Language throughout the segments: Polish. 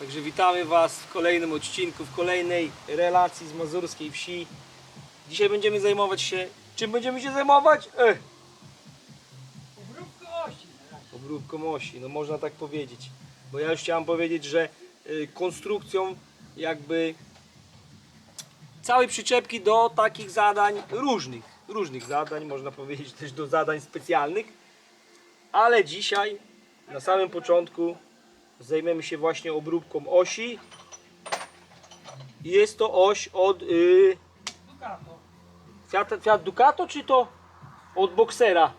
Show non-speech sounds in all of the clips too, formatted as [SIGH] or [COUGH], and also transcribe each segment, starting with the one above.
Także witamy Was w kolejnym odcinku, w kolejnej relacji z mazurskiej wsi. Dzisiaj będziemy zajmować się... Czym będziemy się zajmować? Ech. Obróbką osi, no można tak powiedzieć. Bo ja już chciałem powiedzieć, że y, konstrukcją jakby całej przyczepki do takich zadań różnych. Różnych zadań, można powiedzieć też do zadań specjalnych. Ale dzisiaj na samym początku zajmiemy się właśnie obróbką osi. Jest to oś od y, Fiat, Fiat Ducato czy to od Boxera?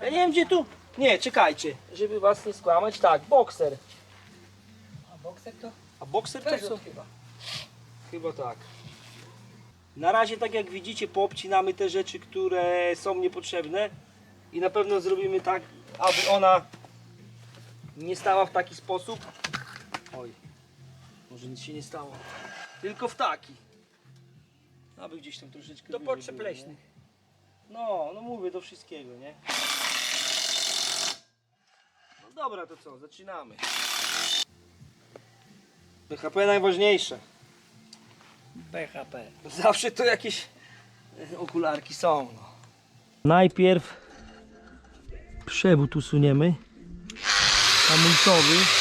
Ja nie wiem gdzie tu. Nie, czekajcie, żeby was nie skłamać. Tak, Boxer. A bokser to? A Boxer to co? chyba. Chyba tak. Na razie, tak jak widzicie, poobcinamy te rzeczy, które są niepotrzebne i na pewno zrobimy tak, aby ona nie stała w taki sposób. Oj, może nic się nie stało. Tylko w taki. Aby gdzieś tam troszeczkę. Do potrzeb leśnych. No, no mówię do wszystkiego, nie? No dobra, to co, zaczynamy. BHP najważniejsze. BHP. Zawsze to jakieś e, okularki są. No. Najpierw przewód usuniemy. Hamulcowy. Dobrze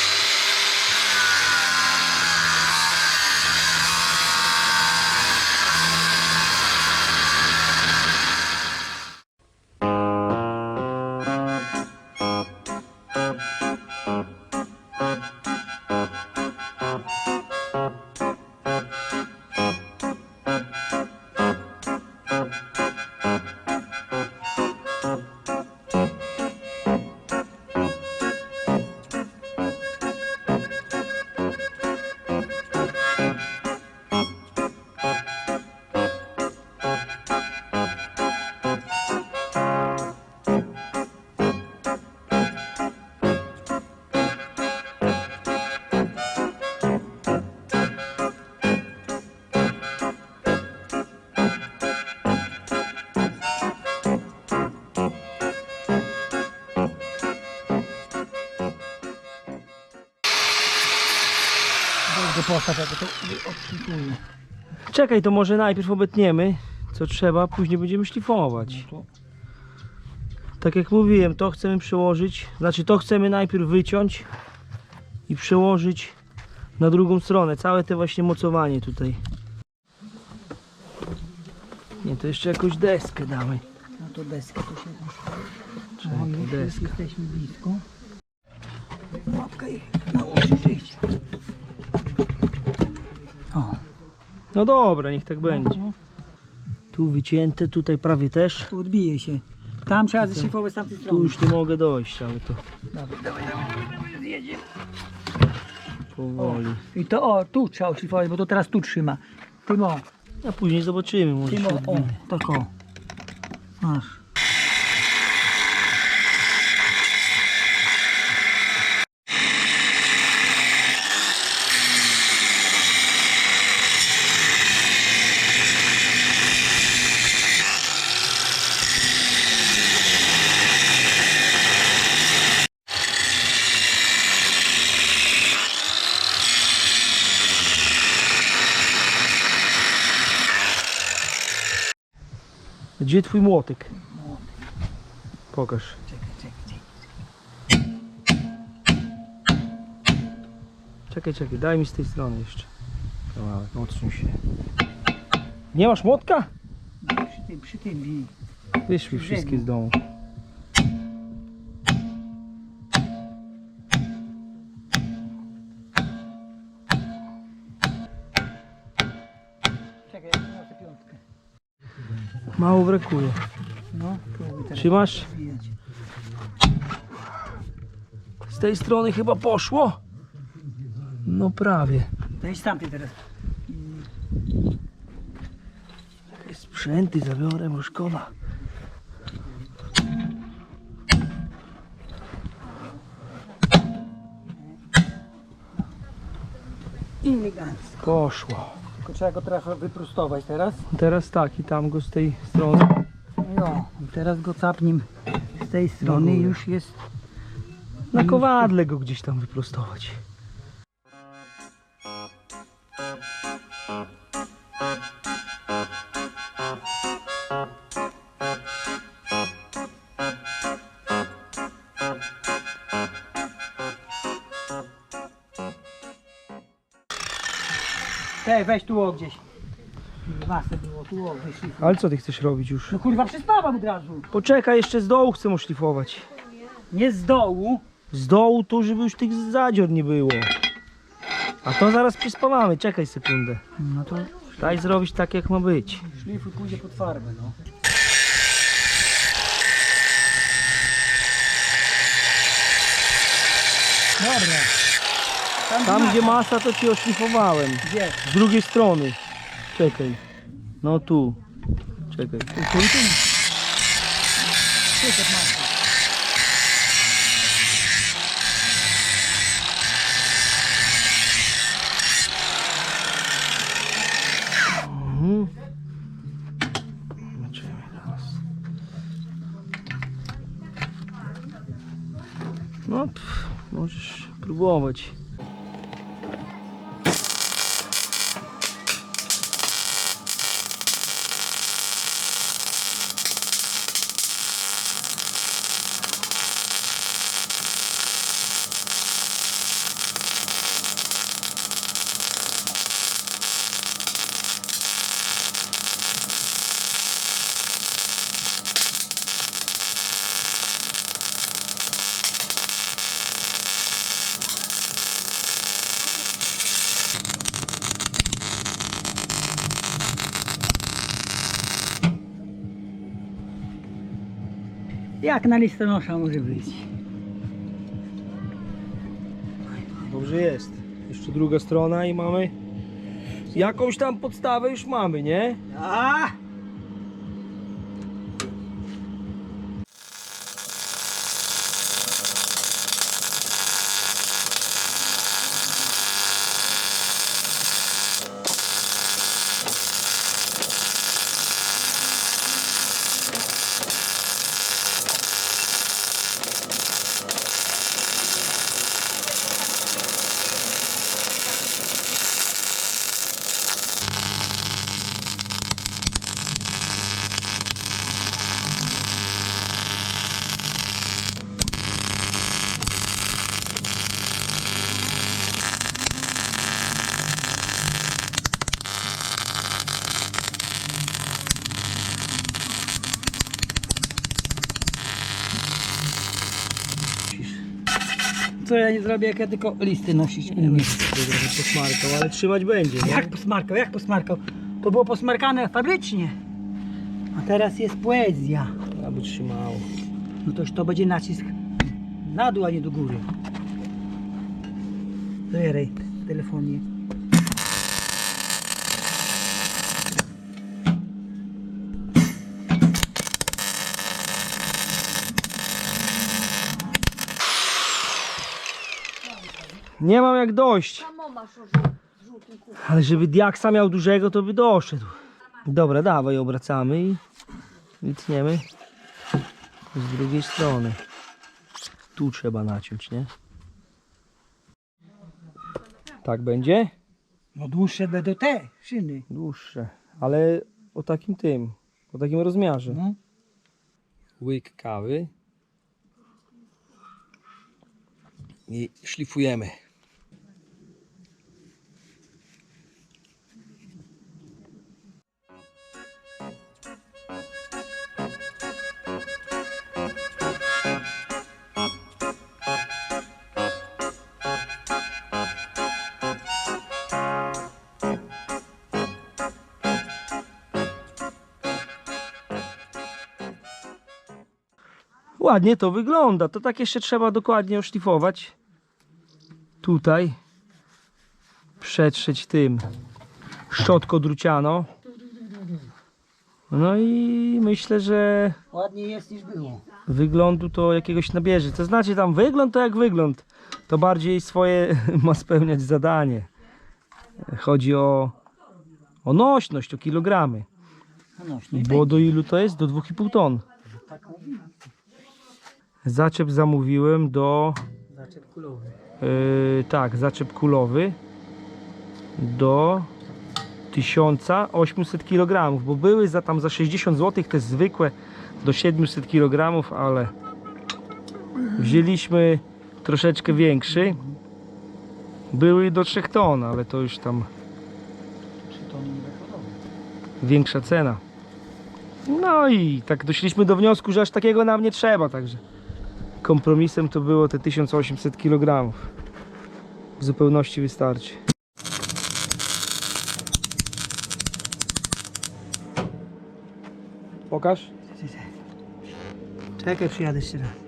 postaw, jak to. Czekaj, to może najpierw obetniemy co trzeba, później będziemy szlifować. No Tak jak mówiłem, to chcemy przełożyć, znaczy to chcemy najpierw wyciąć i przełożyć na drugą stronę. Całe te właśnie mocowanie tutaj. Nie, to jeszcze jakąś deskę damy. No to deskę to się Czekaj, No deska. jesteśmy blisko. Łapka i nałożyć żyć. O, No dobra, niech tak będzie. Tu wycięte, tutaj prawie też. tu odbije się. Tam trzeba zeszyfować z tamtej Tu strony. już nie mogę dojść, ale to Dawaj, dawaj, dawaj, dawaj, dawaj, zjedziemy. powoli. I to o, tu trzeba odszlifować, bo to teraz tu trzyma. Tym o, A później zobaczymy, może tym się o, o, odbije. tak o. Masz. Gdzie twój młotek? Pokaż. Czekaj, czekaj, czekaj. Czekaj, czekaj, daj mi z tej strony jeszcze. Kawałek, odsuń się. Nie masz młotka? Przy tym, przy tym. Wyszły wszystkie z domu. Mało brakuje. No, Trzymasz? Z tej strony chyba poszło? No prawie. To idź tamtej teraz. Sprzęty zabiorę, bo szkoda. Elegancko. Poszło. Tylko trzeba go trochę wyprostować teraz. Teraz tak i tam go z tej strony. No, teraz go capniem z tej strony już jest Na kowadle go gdzieś tam wyprostować. Tej, weź tu o gdzieś. Masę było, tu o, wyszli. Ale co ty chcesz robić już? No kurwa, przyspawam od razu. Poczekaj, jeszcze z dołu chcę mu szlifować. Nie z dołu. Z dołu to, żeby już tych zadzior nie było. A to zaraz przyspawamy, czekaj sekundę. No to Daj zrobić tak, jak ma być. szlifuj pójdzie pod farbę, no. Dobra. Tam, Tam, gdzie masa, to ci oszlifowałem. Gdzie? Z drugiej strony. Czekaj. No tu. Czekaj. Tu, tu, tu. Mhm. Zobaczymy teraz. No, pff, możesz próbować. Jak na listonosza może być? Dobrze jest. Jeszcze druga strona i mamy jakąś tam podstawę już mamy, nie? A! Co ja nie zrobię, jak ja tylko listy nosić umiem. Posmarkał, ale trzymać będzie, nie? Jak posmarkał, jak posmarkał? To było posmarkane fabrycznie. A teraz jest poezja. Aby trzymało. No toż to będzie nacisk na dół, a nie do góry. Zbieraj telefonie. Nie mam jak dojść. Ale żeby diaksa miał dużego, to by doszedł. Dobra, dawaj, obracamy i wytniemy z drugiej strony. Tu trzeba naciąć, nie? Tak będzie? No dłuższe będą te szyny. Dłuższe, ale o takim tym, o takim rozmiarze. No. Łyk kawy. I szlifujemy. Ładnie to wygląda. To tak jeszcze trzeba dokładnie oszlifować. Tutaj. Przetrzeć tym szczotką druciano. No i myślę, że Ładniej jest niż było. wyglądu to jakiegoś nabierze. To znaczy tam wygląd to jak wygląd. To bardziej swoje [LAUGHS] ma spełniać zadanie. Chodzi o, o nośność, o kilogramy. No, no, no Bo do ilu to jest? Do 2,5 ton. tak mówimy. Zaczep zamówiłem do kulowy. Yy, tak, zaczep kulowy do 1800 kg, bo były za tam za 60 zł te zwykłe do 700 kg, ale wzięliśmy troszeczkę większy. Były do 3 ton, ale to już tam większa cena. No i tak doszliśmy do wniosku, że aż takiego nam nie trzeba, także kompromisem to było te 1800 kg. W zupełności wystarczy. Pokaż. Czekaj, przyjadę jeszcze raz.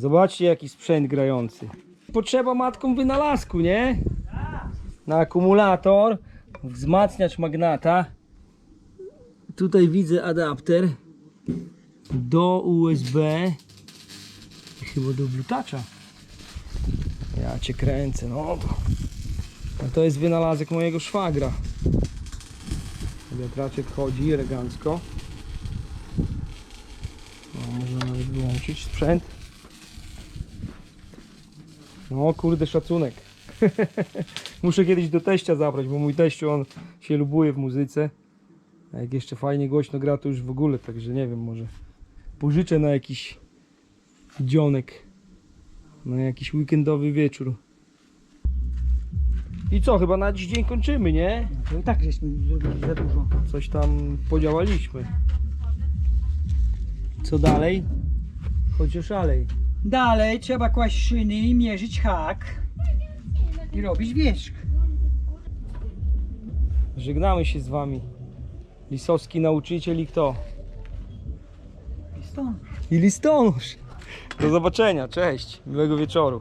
Zobaczcie jaki sprzęt grający. Potrzeba matką wynalazku, nie? Na akumulator, wzmacniacz magnata. Tutaj widzę adapter do USB. Chyba do Bluetooth'a. Ja cię kręcę, no. To jest wynalazek mojego szwagra. Wiatraczek chodzi elegancko. No, można nawet wyłączyć sprzęt. No kurde szacunek. [LAUGHS] Muszę kiedyś do teścia zabrać, bo mój teściu on się lubuje w muzyce. A jak jeszcze fajnie głośno gra, to już w ogóle, także nie wiem, może pożyczę na jakiś dzionek. Na jakiś weekendowy wieczór. I co, chyba na dziś dzień kończymy, nie? No i tak żeśmy zrobili za dużo. Coś tam podziałaliśmy. Co dalej? Chociaż szalej. Dalej trzeba kłaść szyny i mierzyć hak. I robić wierzch. Żegnamy się z wami. Lisowski nauczyciel i kto? Stąd. I listonosz. Do zobaczenia, cześć, miłego wieczoru.